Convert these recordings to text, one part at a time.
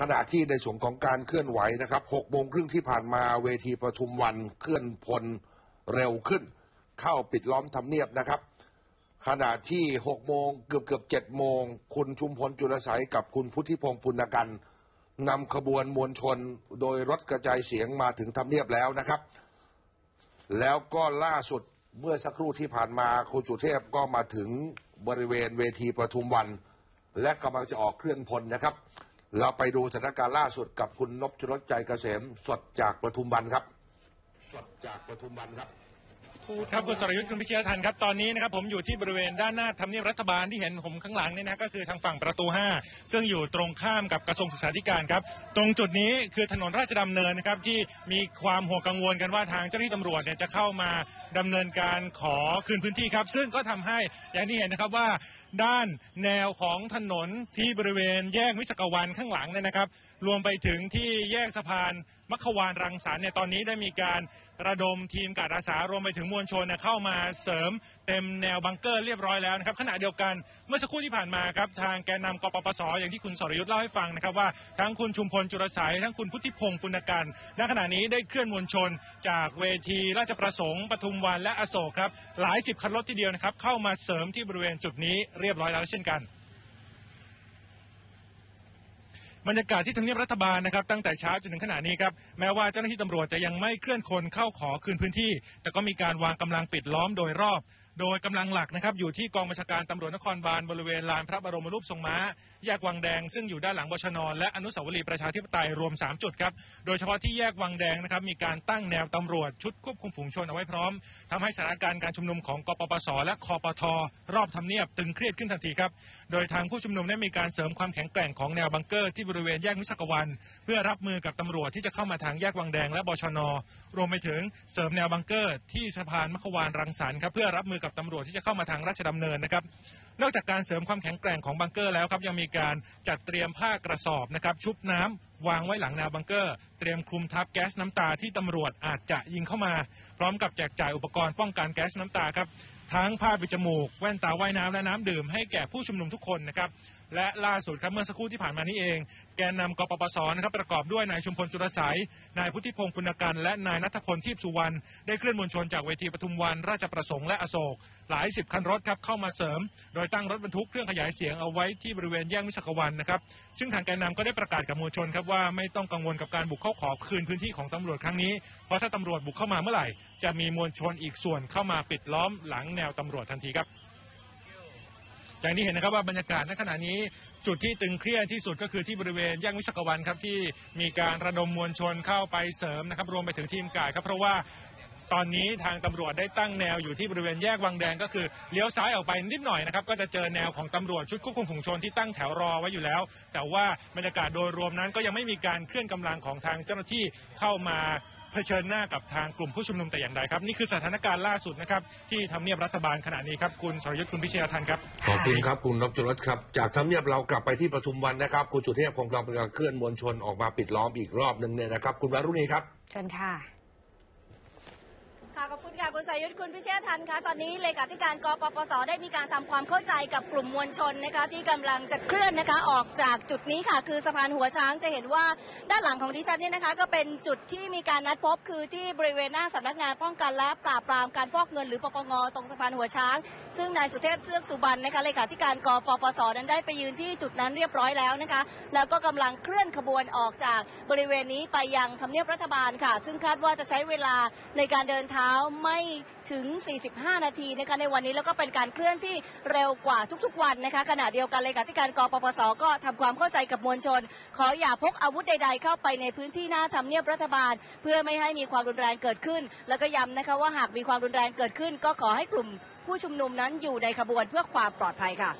ขณะที่ในส่วนของการเคลื่อนไหวนะครับ6โมงครึ่งที่ผ่านมาเวทีประทุมวันเคลื่อนพลเร็วขึ้น เข้าปิดล้อมทำเนียบนะครับ ขณะที่6โมงเกือบเกือบ7โมง คุณชุมพลจุลไสยกับคุณพุทธิพงศ์ปุณกันนำขบวนมวลชนโดยรถกระจายเสียงมาถึงทำเนียบแล้วนะครับ แล้วก็ล่าสุดเมื่อสักครู่ที่ผ่านมาคุณสุเทพก็มาถึงบริเวณเวทีประทุมวัน และกำลังจะออกเคลื่อนพลนะครับ เราไปดูสถานการณ์ล่าสุดกับคุณนพชลใจเกษมสดจากประทุมวันครับ สดจากประทุมวันครับ ครับคุณสรยุทธ์คุณพิเชยทันครับตอนนี้นะครับผมอยู่ที่บริเวณด้านหน้าทำเนียบรัฐบาลที่เห็นผมข้างหลังนี่นะก็คือทางฝั่งประตู 5 ซึ่งอยู่ตรงข้ามกับกระทรวงศึกษาธิการครับ ตรงจุดนี้คือถนนราชดำเนินนะครับที่มีความห่วงกังวลกันว่าทางเจ้าหน้าที่ตำรวจเนี่ยจะเข้ามาดำเนินการขอคืนพื้นที่ครับ ซึ่งก็ทำให้อย่างที่เห็นนะครับว่าด้านแนวของถนนที่บริเวณแยกวิศกวันข้างหลังเนี่ยนะครับ รวมไปถึงที่แยกสะพานมัควานรังสรรค์เนี่ยตอนนี้ได้มีการระดมทีมการอาสารวมไปถึงมวลชนเนี่ยเข้ามาเสริมเต็มแนวบังเกอร์เรียบร้อยแล้วนะครับขณะเดียวกันเมื่อสักครู่ที่ผ่านมาครับทางแกนนำกปปสอย่างที่คุณสรยุทธ์เล่าให้ฟังนะครับว่าทั้งคุณชุมพลจุรสายทั้งคุณพุทธิพงศ์ปุณกันณขณะนี้ได้เคลื่อนมวลชน จากเวทีราชประสงค์ปทุมวันและอโศกครับหลายสิบคันรถทีเดียวนะครับเข้ามาเสริมที่บริเวณจุดนี้เรียบร้อยแล้วเช่นกัน บรรยากาศที่ทำเนียบรัฐบาลนะครับตั้งแต่เช้าจนถึงขณะนี้ครับแม้ว่าเจ้าหน้าที่ตำรวจจะยังไม่เคลื่อนคนเข้าขอคืนพื้นที่แต่ก็มีการวางกำลังปิดล้อมโดยรอบ โดยกำลังหลักนะครับอยู่ที่กองบัญชาการตำรวจนครบาลบริเวณลานพระบรมรูปทรงม้า แยกวังแดง ซึ่งอยู่ด้านหลังบชนและอนุสาวรีย์ประชาธิปไตยรวม 3 จุดครับ โดยเฉพาะที่แยกวังแดงนะครับมีการตั้งแนวตำรวจชุดควบคุมฝูงชนเอาไว้พร้อมทำให้สถานการณ์การชุมนุมของกปปส และคอปทรอบทำเนียบตึงเครียดขึ้นทันทีครับ โดยทางผู้ชุมนุมได้มีการเสริมความแข็งแกร่งของแนวบังเกอร์ที่บริเวณแยกมิสกวัน เพื่อรับมือกับตำรวจที่จะเข้ามาทางแยกวังแดงและบชน รวมไปถึงเสริมแนวบังเกอร์ที่สะพานมัควานรังสรรค์ครับเพื่อรับมือกับตำรวจที่จะเข้ามาทางราชดำเนินนะครับ นอกจากการเสริมความแข็งแกร่งของบังเกอร์แล้วครับยังมีการจัดเตรียมผ้ากระสอบนะครับชุบน้ำวางไว้หลังแนวบังเกอร์ เตรียมคลุมทับแก๊สน้ำตาที่ตำรวจอาจจะยิงเข้ามา พร้อมกับแจกจ่ายอุปกรณ์ป้องกันแก๊สน้ำตาครับทั้งผ้าปิดจมูก แว่นตาว่ายน้ำและน้ำดื่มให้แก่ผู้ชุมนุมทุกคนนะครับ และล่าสุดครับเมื่อสักครู่ที่ผ่านมานี้เอง แกนนำกปปสนะครับประกอบด้วยนายชุมพลจุลสายนายพุทธิพงศ์ปุณกันและนายนัทพลทีพสุวรรณได้เคลื่อนมวลชนจากเวทีปทุมวัน ราชประสงค์และอโศกหลายสิบคันรถครับเข้ามาเสริม โดยตั้งรถบรรทุกเครื่องขยายเสียงเอาไว้ที่บริเวณแยกมิสกวันนะครับซึ่งทางแกนนำก็ได้ประกาศกับมวลชนครับว่าไม่ต้องกังวลกับการบุกเข้าขอคืนพื้นที่ของตำรวจครั้งนี้เพราะถ้าตำรวจบุกเข้ามาเมื่อไหร่ จะมีมวลชนอีกส่วนเข้ามาปิดล้อมหลังแนวตำรวจทันทีครับ อย่างที่เห็นนะครับว่าบรรยากาศณขณะนี้จุดที่ตึงเครียดที่สุดก็คือที่บริเวณแยกวิศกวันครับที่มีการระดมมวลชนเข้าไปเสริมนะครับรวมไปถึงทีมกาดครับเพราะว่าตอนนี้ทางตำรวจได้ตั้งแนวอยู่ที่บริเวณแยกวังแดงก็คือเลี้ยวซ้ายออกไปนิดหน่อยนะครับก็จะเจอแนวของตำรวจชุดควบคุมฝูงชนที่ตั้งแถวรอไว้อยู่แล้ว แต่ว่าบรรยากาศโดยรวมนั้นก็ยังไม่มีการเคลื่อนกำลังของทางเจ้าหน้าที่เข้ามา เผชิญหน้ากับทางกลุ่มผู้ชุมนุมแต่อย่างใดครับ นี่คือสถานการณ์ล่าสุดนะครับ ที่ทำเนียบรัฐบาลขณะนี้ครับ คุณสรยุทธ์คุณพิเชยทันครับ ขอบคุณครับคุณนพจรสครับ จากทำเนียบเรากลับไปที่ปทุมวันนะครับ คุณสุเทพคงกำลังเคลื่อนมวลชนออกมาปิดล้อมอีกรอบหนึ่งเนี่ยนะครับ คุณวารุณีครับ เชิญค่ะ ค่ะขอบคุณค่ะคุณสายุทธคุณพิเชษทันคะตอนนี้เลขาธิการกปปสได้มีการทำความเข้าใจกับกลุ่มมวลชนนะคะที่กำลังจะเคลื่อนนะคะออกจากจุดนี้ค่ะ คือสะพานหัวช้างจะเห็นว่าด้านหลังของดิฉันเนี่ยนะคะ ก็เป็นจุดที่มีการนัดพบคือที่บริเวณหน้าสำนักงานป้องกันและปราบปรามการฟอกเงินหรือปปงตรงสะพานหัวช้าง ซึ่งนายสุเทพเทือกสุบรรณนะคะเลขาธิการกปปสนั้นได้ไปยืนที่จุดนั้นเรียบร้อยแล้วนะคะ แล้วก็กำลังเคลื่อนขบวนออกจากบริเวณนี้ไปยังทำเนียบรัฐบาลค่ะ ซึ่งคาดว่าจะใช้เวลาในการเดินท้าาไม่ถึง 45 นาทีนะคะในวันนี้แล้วก็เป็นการเคลื่อนที่เร็วกว่าทุกๆวันนะคะขณะเดียวกันเลขาธิการกปปสก็ทำความเข้าใจกับมวลชน ขออย่าพกอาวุธใด ๆ เข้าไปในพื้นที่หน้าทำเนียบรัฐบาล เพื่อไม่ให้มีความรุนแรงเกิดขึ้น แล้วก็ย้ำนะคะว่าหากมีความรุนแรงเกิดขึ้น ก็ขอให้กลุ่มผู้ชุมนุมนั้นอยู่ในขบวนเพื่อความปลอดภัยค่ะ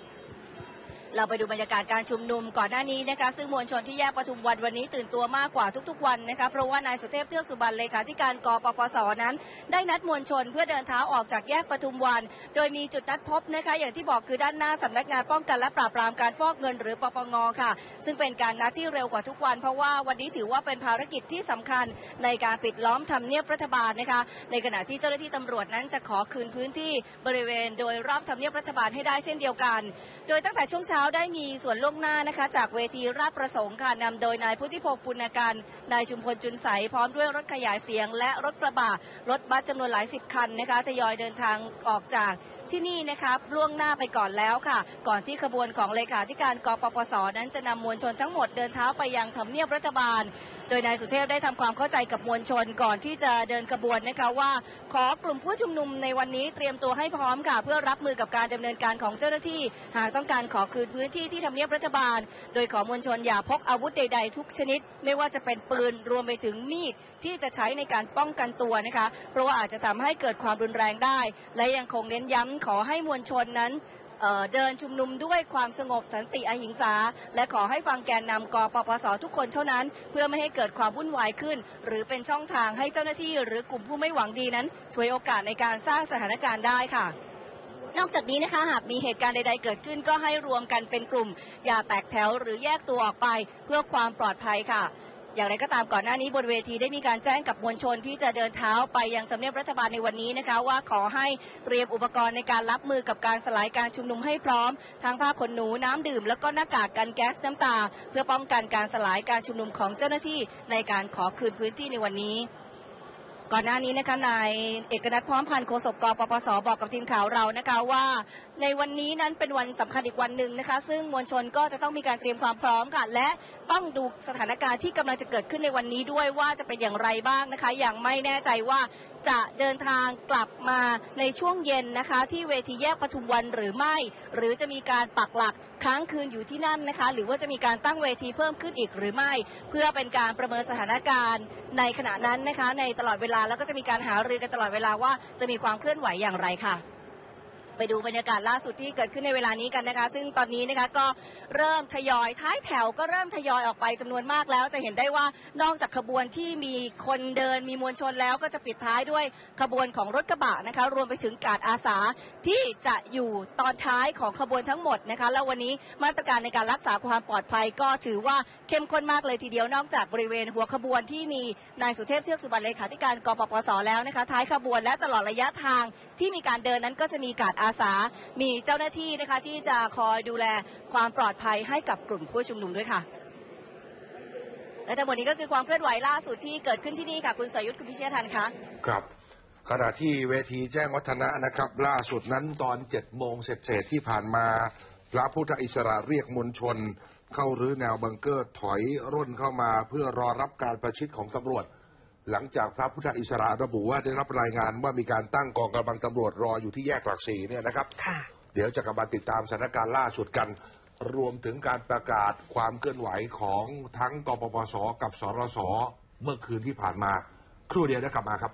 เราไปดูบรรยากาศการชุมนุมก่อนหน้านี้นะคะซึ่งมวลชนที่แยกปทุมวันวันนี้ตื่นตัวมากกว่าทุกๆวันนะคะเพราะว่านายสุเทพเทือกสุบรรณเลขาธิการกปปสนั้น ได้นัดมวลชนเพื่อเดินเท้าออกจากแยกปทุมวัน โดยมีจุดนัดพบนะคะอย่างที่บอกคือด้านหน้าสำนักงานป้องกันและปราบปรามการฟอกเงินหรือปปงค่ะ ซึ่งเป็นการนัดที่เร็วกว่าทุกวัน เพราะว่าวันนี้ถือว่าเป็นภารกิจที่สำคัญในการปิดล้อมทำเนียบรัฐบาลนะคะในขณะที่เจ้าหน้าที่ตำรวจนั้นจะขอคืนพื้นที่บริเวณ โดยรอบทำเนียบรัฐบาลให้ได้เช่นเดียวกัน โดยตั้งแต่ช่วงเช้าช้าได้มีส่วนล่วงหน้านะคะ จากเวทีราชประสงค์ค่ะนำโดยนายพุทธิพงศ์ปุณการนายชุมพลจุนใสพร้อมด้วยรถขยายเสียง และรถกระบะรถบัสจำนวนหลายสิบคันนะคะทยอยเดินทางออกจากที่นี่นะครับล่วงหน้าไปก่อนแล้วค่ะ ก่อนที่ขบวนของเลขาธิการกปปสนั้นจะนำมวลชนทั้งหมดเดินเท้าไปยังทำเนียบรัฐบาล โดยนายสุเทพได้ทำความเข้าใจกับมวลชนก่อนที่จะเดินขบวนนะคะว่าขอกลุ่มผู้ชุมนุมในวันนี้เตรียมตัวให้พร้อมค่ะ เพื่อรับมือกับการดำเนินการของเจ้าหน้าที่ หากต้องการขอคืนพื้นที่ที่ทำเนียบรัฐบาล โดยขอมวลชนอย่าพกอาวุธใด ๆ ทุกชนิด ไม่ว่าจะเป็นปืนรวมไปถึงมีดที่จะใช้ในการป้องกันตัวนะคะ เพราะว่าอาจจะทำให้เกิดความรุนแรงได้ และยังคงเน้นย้ำขอให้มวลชนนั้น เดินชุมนุมด้วยความสงบสันติอหิงสา และขอให้ฟังแกนนำกปปสทุกคนเท่านั้น เพื่อไม่ให้เกิดความวุ่นวายขึ้น หรือเป็นช่องทางให้เจ้าหน้าที่ หรือกลุ่มผู้ไม่หวังดีนั้นช่วยโอกาสในการสร้างสถานการณ์ได้ค่ะนอกจากนี้นะคะหากมีเหตุการณ์ใด ๆ เกิดขึ้นก็ให้รวมกันเป็นกลุ่ม อย่าแตกแถวหรือแยกตัวออกไปเพื่อความปลอดภัยค่ะ อย่างไรก็ตามก่อนหน้านี้บนเวทีได้มีการแจ้งกับมวลชนที่จะเดินเท้าไปยังสำเนียบรัฐบาลในวันนี้นะคะ ว่าขอให้เตรียมอุปกรณ์ในการรับมือกับการสลายการชุมนุมให้พร้อม ทั้งผ้าขนหนูน้ำดื่ม แล้วก็หน้ากากกันแก๊สน้ำตา เพื่อป้องกันการสลายการชุมนุมของเจ้าหน้าที่ในการขอคืนพื้นที่ในวันนี้ ก่อนหน้านี้นะคะนายเอกนัทพร้อมพันธ์โฆษกกปปสบอกกับทีมข่าวเรานะคะว่า ในวันนี้นั้นเป็นวันสำคัญอีกวันหนึ่งนะคะ ซึ่งมวลชนก็จะต้องมีการเตรียมความพร้อมค่ะและต้องดูสถานการณ์ที่กำลังจะเกิดขึ้นในวันนี้ด้วยว่าจะเป็นอย่างไรบ้างนะคะ อย่างไม่แน่ใจว่าจะเดินทางกลับมาในช่วงเย็นนะคะ ที่เวทีแยกปทุมวันหรือไม่ หรือจะมีการปักหลัก ค้างคืนอยู่ที่นั่นนะคะ หรือว่าจะมีการตั้งเวทีเพิ่มขึ้นอีกหรือไม่ เพื่อเป็นการประเมินสถานการณ์ในขณะนั้นนะคะ ในตลอดเวลาแล้วก็จะมีการหารือกันตลอดเวลาว่าจะมีความเคลื่อนไหวอย่างไรค่ะ ไปดูบรรยากาศล่าสุดที่เกิดขึ้นในเวลานี้กันนะคะ ซึ่งตอนนี้นะคะก็เริ่มทยอยท้ายแถวก็เริ่มทยอยออกไปจำนวนมากแล้ว จะเห็นได้ว่านอกจากขบวนที่มีคนเดินมีมวลชนแล้ว ก็จะปิดท้ายด้วยขบวนของรถกระบะนะคะ รวมไปถึงการอาสาที่จะอยู่ตอนท้ายของขบวนทั้งหมดนะคะ แล้ววันนี้มาตรการในการรักษาความปลอดภัยก็ถือว่าเข้มข้นมากเลยทีเดียวนอกจากบริเวณหัวขบวนที่มีนายสุเทพเทือกสุบรรณเลขาธิการกปปสแล้วนะคะ ท้ายขบวนและตลอดระยะทาง ที่มีการเดินนั้นก็จะมีการอาสา มีเจ้าหน้าที่นะคะที่จะคอยดูแลความปลอดภัยให้กับกลุ่มผู้ชุมนุมด้วยค่ะ และทั้งหมดนี้ก็คือความเคลื่อนไหวล่าสุดที่เกิดขึ้นที่นี่ค่ะ คุณสยุทธคุณพิเชษทันคะครับขณะที่เวทีแจ้งวัฒนะนะครับ ล่าสุดนั้นตอนเจ็ดโมงเศษๆที่ผ่านมา พระพุทธอิสระเรียกมวลชน เข้ารื้อแนวบังเกอร์ถอยร่นเข้ามาเพื่อรอรับการประชิดของตำรวจ หลังจากพระพุทธอิสระระบุว่าได้รับรายงานว่ามีการตั้งกองกำลังตำรวจรออยู่ที่แยกหลักสี่เนี่ยนะครับค่ะเดี๋ยวจะกลับมาติดตามสถานการณ์ล่าสุดกัน รวมถึงการประกาศความเคลื่อนไหวของทั้งกปปส กับสรส เมื่อคืนที่ผ่านมา ครู่เดียวได้กลับมาครับ